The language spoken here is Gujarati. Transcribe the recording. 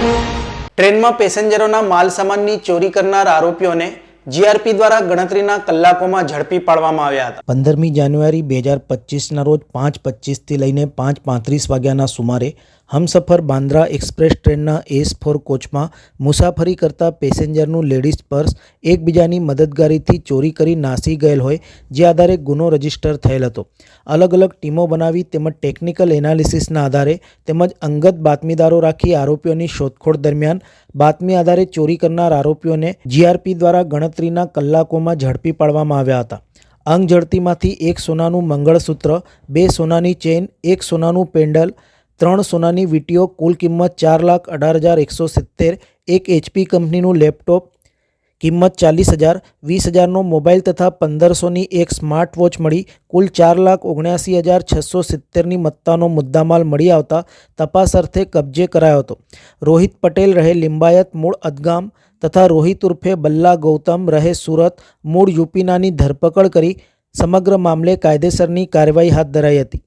ટ્રેનમાં પેસેન્જરોના માલ સામાનની ચોરી કરનાર આરોપીઓને જીઆરપી દ્વારા ગણતરીના કલાકોમાં ઝડપી પાડવામાં આવ્યા હતા. પંદરમી જાન્યુઆરી બે હજાર પચીસના રોજ પાંચ પચીસથી લઈને પાંચ પાંત્રીસ વાગ્યાના સુમારે હમસફર બાંદ્રા એક્સપ્રેસ ટ્રેનના એસ ફોર કોચમાં મુસાફરી કરતા પેસેન્જરનું લેડીઝ પર્સ એકબીજાની મદદગારીથી ચોરી કરી નાસી ગયેલ હોય, જે આધારે ગુનો રજિસ્ટર થયેલ હતો. અલગ અલગ ટીમો બનાવી તેમજ ટેકનિકલ એનાલિસિસના આધારે તેમજ અંગત બાતમીદારો રાખી આરોપીઓની શોધખોળ દરમિયાન બાતમી આધારે ચોરી કરનાર આરોપીઓને જીઆરપી દ્વારા ગણતરીના કલાકોમાં ઝડપી પાડવામાં આવ્યા હતા. અંગ ઝડતીમાંથી એક સોનાનું મંગળસૂત્ર, બે સોનાની ચેઇન, એક સોનાનું પેન્ડલ ત્રણ સોનાની વીટીઓ કુલ કિંમત ચાર લાખ અઢાર હજાર એકસો સિત્તેર, એક એચપી કંપનીનું લેપટોપ કિંમત ચાલીસ હજાર, વીસ હજારનો મોબાઈલ તથા પંદરસોની એક સ્માર્ટ વોચ મળી, કુલ ચાર લાખ ઓગણ્યાસી હજાર છસો સિત્તેરની મત્તાનો મુદ્દામાલ મળી આવતા તપાસ અર્થે કબજે કરાયો હતો. રોહિત પટેલ રહે લિંબાયત, મૂળ અદગામ, તથા રોહિત ઉર્ફે બલ્લા ગૌતમ રહે સુરત, મૂળ યુપીનાની ધરપકડ કરી સમગ્ર મામલે કાયદેસરની કાર્યવાહી હાથ ધરાઈ હતી.